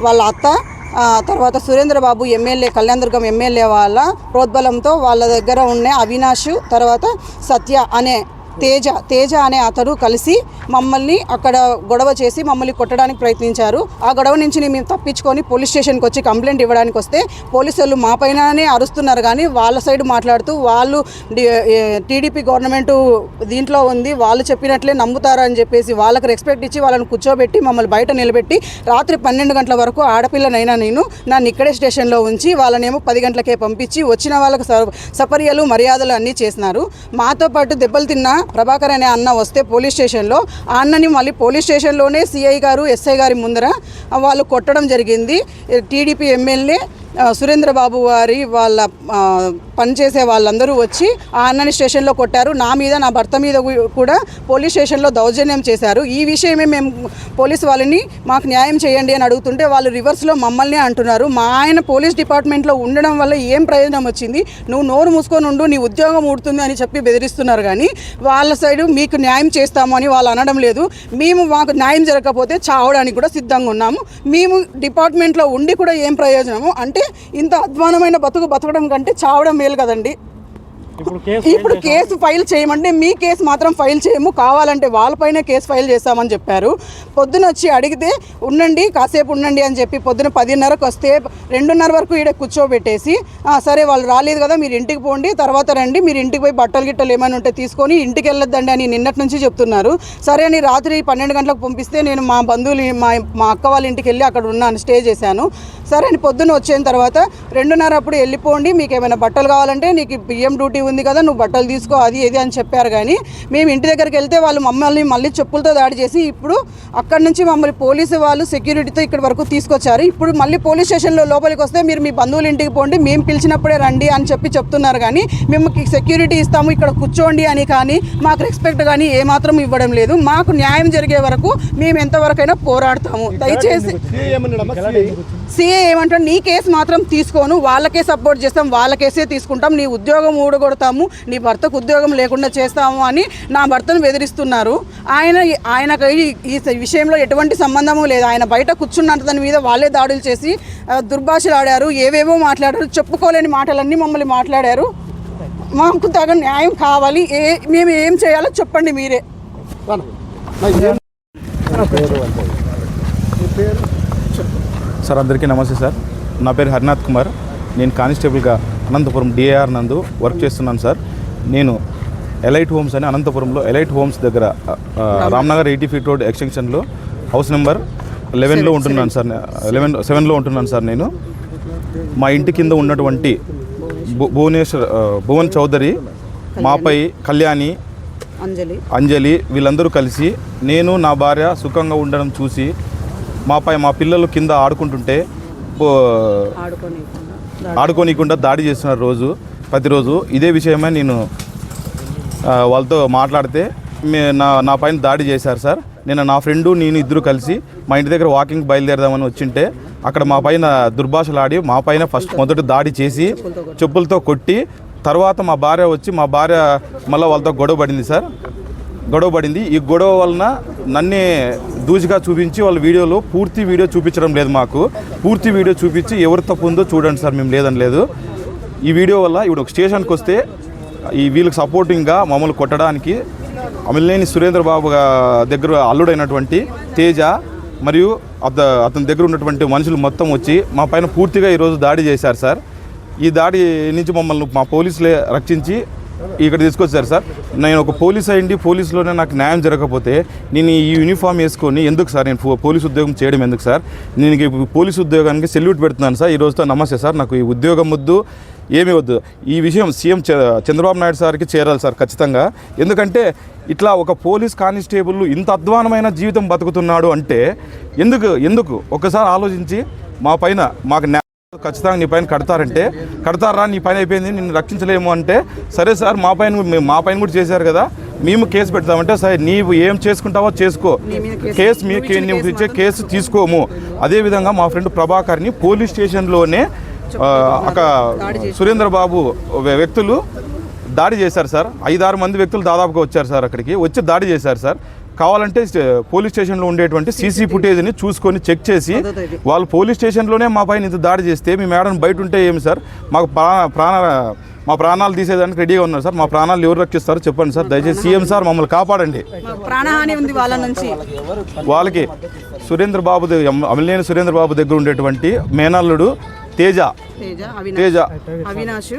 వాళ్ళ అత్త తర్వాత సురేంద్రబాబు ఎమ్మెల్యే కళ్యాణదుర్గం ఎమ్మెల్యే వాళ్ళ ప్రోద్బలంతో వాళ్ళ దగ్గర ఉన్న అవినాష్ తర్వాత సత్య అనే తేజ తేజ అనే అతడు కలిసి మమ్మల్ని అక్కడ గొడవ చేసి మమ్మల్ని కొట్టడానికి ప్రయత్నించారు. ఆ గొడవ నుంచి మేము తప్పించుకొని పోలీస్ స్టేషన్కి వచ్చి కంప్లైంట్ ఇవ్వడానికి వస్తే పోలీసు వాళ్ళు మా పైననే అరుస్తున్నారు కానీ వాళ్ళ సైడ్ మాట్లాడుతూ వాళ్ళు టీడీపీ గవర్నమెంట్ దీంట్లో ఉంది వాళ్ళు చెప్పినట్లే నమ్ముతారు అని చెప్పేసి వాళ్ళకి రెస్పెక్ట్ ఇచ్చి వాళ్ళని కూర్చోబెట్టి మమ్మల్ని బయట నిలబెట్టి రాత్రి పన్నెండు గంటల వరకు ఆడపిల్లనైనా నేను నన్ను ఇక్కడే స్టేషన్లో ఉంచి వాళ్ళనేమో పది గంటలకే పంపించి వచ్చిన వాళ్ళకు స- సపర్యలు మర్యాదలు అన్నీ చేసినారు. మాతో పాటు దెబ్బలు తిన్న ప్రభాకర్ అనే అన్న వస్తే పోలీస్ స్టేషన్లో ఆ అన్నని మళ్ళీ పోలీస్ స్టేషన్లోనే సిఐ గారు ఎస్ఐ గారి ముందర వాళ్ళు కొట్టడం జరిగింది. టీడీపీ ఎమ్మెల్యే సురేంద్రబాబు వారి వాళ్ళ పనిచేసే వాళ్ళందరూ వచ్చి ఆ అన్నని స్టేషన్లో కొట్టారు. నా మీద నా భర్త మీద కూడా పోలీస్ స్టేషన్లో దౌర్జన్యం చేశారు. ఈ విషయమే మేము పోలీస్ వాళ్ళని మాకు న్యాయం చేయండి అని అడుగుతుంటే వాళ్ళు రివర్స్లో మమ్మల్ని అంటున్నారు. మా ఆయన పోలీస్ డిపార్ట్మెంట్లో ఉండడం వల్ల ఏం ప్రయోజనం వచ్చింది? నువ్వు నోరు మూసుకొని ఉండు నీ ఉద్యోగం ఊడుతుంది అని చెప్పి బెదిరిస్తున్నారు కానీ వాళ్ళ సైడు మీకు న్యాయం చేస్తాము అని వాళ్ళు అనడం లేదు. మేము మాకు న్యాయం జరగకపోతే చావడానికి కూడా సిద్ధంగా ఉన్నాము. మేము డిపార్ట్మెంట్లో ఉండి కూడా ఏం ప్రయోజనము? అంటే ఇంత అధ్వానమైన బతుకు బతకడం కంటే చావడం మేలు కదండి. ఇప్పుడు కేసు ఫైల్ చేయమంటే మీ కేసు మాత్రం ఫైల్ చేయము. కావాలంటే వాళ్ళపైనే కేసు ఫైల్ చేస్తామని చెప్పారు. పొద్దున వచ్చి అడిగితే ఉండండి కాసేపు ఉండండి అని చెప్పి పొద్దున పదిన్నరకు వస్తే రెండున్నర వరకు ఈడ కూర్చోబెట్టేసి "ఆ, సరే వాళ్ళు రాలేదు కదా మీరు ఇంటికి పోండి తర్వాత రండి మీరు ఇంటికి పోయి బట్టలు గిట్టలు ఏమైనా ఉంటే తీసుకొని ఇంటికి వెళ్ళొద్దండి అని నిన్నటి నుంచి చెప్తున్నారు. సరే అని రాత్రి పన్నెండు గంటలకు పంపిస్తే నేను మా బంధువులు మా మా అక్క వాళ్ళ ఇంటికి వెళ్ళి అక్కడ ఉన్నాను స్టే చేశాను. సరే అని పొద్దున వచ్చిన తర్వాత రెండున్నర అప్పుడు వెళ్ళిపోండి మీకు ఏమైనా బట్టలు కావాలంటే నీకు పిఎం డ్యూటీ ఉంది కదా నువ్వు బట్టలు తీసుకో అది ఇది అని చెప్పారు కానీ మేము ఇంటి దగ్గరికి వెళ్తే వాళ్ళు మమ్మల్ని మళ్ళీ చెప్పులతో దాడి చేసి ఇప్పుడు అక్కడ నుంచి మమ్మల్ని పోలీసు వాళ్ళు సెక్యూరిటీతో ఇక్కడ వరకు తీసుకొచ్చారు. ఇప్పుడు మళ్ళీ పోలీస్ స్టేషన్లో లోపలికి వస్తే మీరు మీ బంధువుల ఇంటికి పోండి మేము పిలిచినప్పుడే రండి అని చెప్పి చెప్తున్నారు కానీ మేము సెక్యూరిటీ ఇస్తాము ఇక్కడ కూర్చోండి అని కానీ మాకు రెస్పెక్ట్ కానీ ఏమాత్రం ఇవ్వడం లేదు. మాకు న్యాయం జరిగే వరకు మేము ఎంతవరకైనా పోరాడతాము. దయచేసి సిఏ ఏమంటాడు? నీ కేసు మాత్రం తీసుకోను వాళ్ళకే సపోర్ట్ చేస్తాం వాళ్ళ కేసే తీసుకుంటాం నీ ఉద్యోగం ఊడగొడతాము నీ భర్తకు ఉద్యోగం లేకుండా చేస్తాము అని నా భర్తను బెదిరిస్తున్నారు. ఆయన ఆయనకు ఈ- విషయంలో ఎటువంటి సంబంధము లేదు. ఆయన బయట కూర్చున్నంత దాని మీద వాళ్ళే దాడులు చేసి దుర్భాషలు ఆడారు ఏవేవో మాట్లాడారు చెప్పుకోలేని మాటలన్నీ మమ్మల్ని మాట్లాడారు. మాకు తగ న్యాయం కావాలి. ఏ మేము ఏం చేయాలో చెప్పండి మీరే. సార్ అందరికీ నమస్తే సార్. నా పేరు హరినాథ్ కుమార్. నేను కానిస్టేబుల్గా అనంతపురం డిఏఆర్ నందు వర్క్ చేస్తున్నాను సార్. నేను ఎలైట్ హోమ్స్ అని అనంతపురంలో ఎలైట్ హోమ్స్ దగ్గర రామ్నగర్ ఎయిటీ ఫీట్ రోడ్ ఎక్స్టెన్షన్లో హౌస్ నెంబర్ లెవెన్లో ఉంటున్నాను సార్. లెవెన్ సెవెన్లో ఉంటున్నాను సార్ నేను. మా ఇంటి కింద ఉన్నటువంటి భు- భువనేశ్వర్ భువన్ చౌదరి మాపై కళ్యాణి అంజలి. అంజలి వీళ్ళందరూ కలిసి నేను నా భార్య సుఖంగా ఉండడం చూసి మాపై మా పిల్లలు కింద ఆడుకుంటుంటే ఆడుకోనికుండా దాడి చేస్తున్నారు రోజు ప్రతిరోజు ఇదే విషయమై నేను వాళ్ళతో మాట్లాడితే మే నా నా పైన దాడి చేశారు సార్. నేను నా ఫ్రెండు నేను ఇద్దరు కలిసి మా ఇంటి దగ్గర వాకింగ్ బయలుదేరదామని వచ్చింటే అక్కడ మా పైన దుర్భాషలాడి మా పైన ఫస్ట్ మొదట దాడి చేసి చెప్పులతో కొట్టి తర్వాత మా భార్య వచ్చి మా భార్య మళ్ళీ వాళ్ళతో గొడవ పడింది సార్. గొడవ పడింది. ఈ గొడవ వలన నన్నే దూజిగా చూపించి వాళ్ళ వీడియోలో పూర్తి వీడియో చూపించడం లేదు మాకు. పూర్తి వీడియో చూపించి ఎవరు తప్పు ఉందో చూడండి సార్ మేము లేదని లేదు. ఈ వీడియో వల్ల ఇప్పుడు ఒక స్టేషన్కి వస్తే ఈ వీళ్ళకి సపోర్టింగ్గా మమ్మల్ని కొట్టడానికి అమిలినేని సురేంద్ర బాబు దగ్గర అల్లుడైనటువంటి తేజ మరియు అత అతని దగ్గర ఉన్నటువంటి మనుషులు మొత్తం వచ్చి మా పైన పూర్తిగా ఈరోజు దాడి చేశారు సార్. ఈ దాడి నుంచి మమ్మల్ని మా పోలీసులే రక్షించి ఇక్కడ తీసుకొచ్చారు సార్. నేను ఒక పోలీస్ అయ్యండి పోలీసులోనే నాకు న్యాయం జరగకపోతే నేను ఈ యూనిఫామ్ వేసుకొని ఎందుకు సార్? నేను పో- పోలీస్ ఉద్యోగం చేయడం ఎందుకు సార్? నేను పోలీస్ ఉద్యోగానికి సెల్యూట్ పెడుతున్నాను సార్. ఈ రోజుతో నమస్తే సార్. నాకు ఈ ఉద్యోగం వద్దు ఏమీ వద్దు. ఈ విషయం సీఎం చ- చంద్రబాబు నాయుడు సార్కి చేరాలి సార్ ఖచ్చితంగా. ఎందుకంటే ఇట్లా ఒక పోలీస్ కానిస్టేబుల్ ఇంత అధ్వానమైన జీవితం బతుకుతున్నాడు అంటే ఎందుకు ఎందుకు? ఒకసారి ఆలోచించి మా పైన మాకు ఖచ్చితంగా నీ పైన కడతారంటే కడతారా నీ పైన అయిపోయింది నిన్ను రక్షించలేము అంటే సరే సార్ మా పైన మా పైన కూడా చేశారు కదా మేము కేసు పెడతామంటే సరే నీవు ఏం చేసుకుంటావో చేసుకో. కేసు మీ నువ్వు ఇచ్చే కేసు తీసుకోము. అదేవిధంగా మా ఫ్రెండ్ ప్రభాకర్ని పోలీస్ స్టేషన్లోనే ఆ, అక్కడ సురేంద్ర బాబు వ్య- వ్యక్తులు దాడి చేశారు సార్. ఐదారు మంది వ్యక్తులు దాదాపుగా వచ్చారు సార్ అక్కడికి. వచ్చి దాడి చేశారు సార్. కావాలంటే పోలీస్ స్టేషన్లో ఉండేటువంటి సీసీ ఫుటేజ్ని చూసుకొని చెక్ చేసి వాళ్ళు పోలీస్ స్టేషన్లోనే మా పైన ఇంత దాడి చేస్తే మీ మేడం బయట ఉంటే ఏమి సార్? మాకు ప్రాణ ప్రాణ మా ప్రాణాలు తీసేదానికి రెడీగా ఉన్నారు సార్. మా ప్రాణాలు ఎవరు రక్షిస్తారో చెప్పండి సార్. దయచేసి సీఎం సార్ మమ్మల్ని కాపాడండి. ప్రాణహాని ఉంది వాళ్ళ నుంచి. వాళ్ళకి సురేంద్ర బాబు అమలేని సురేంద్ర బాబు దగ్గర ఉండేటువంటి మేనల్లుడు తేజ. తేజ. అవినాష్.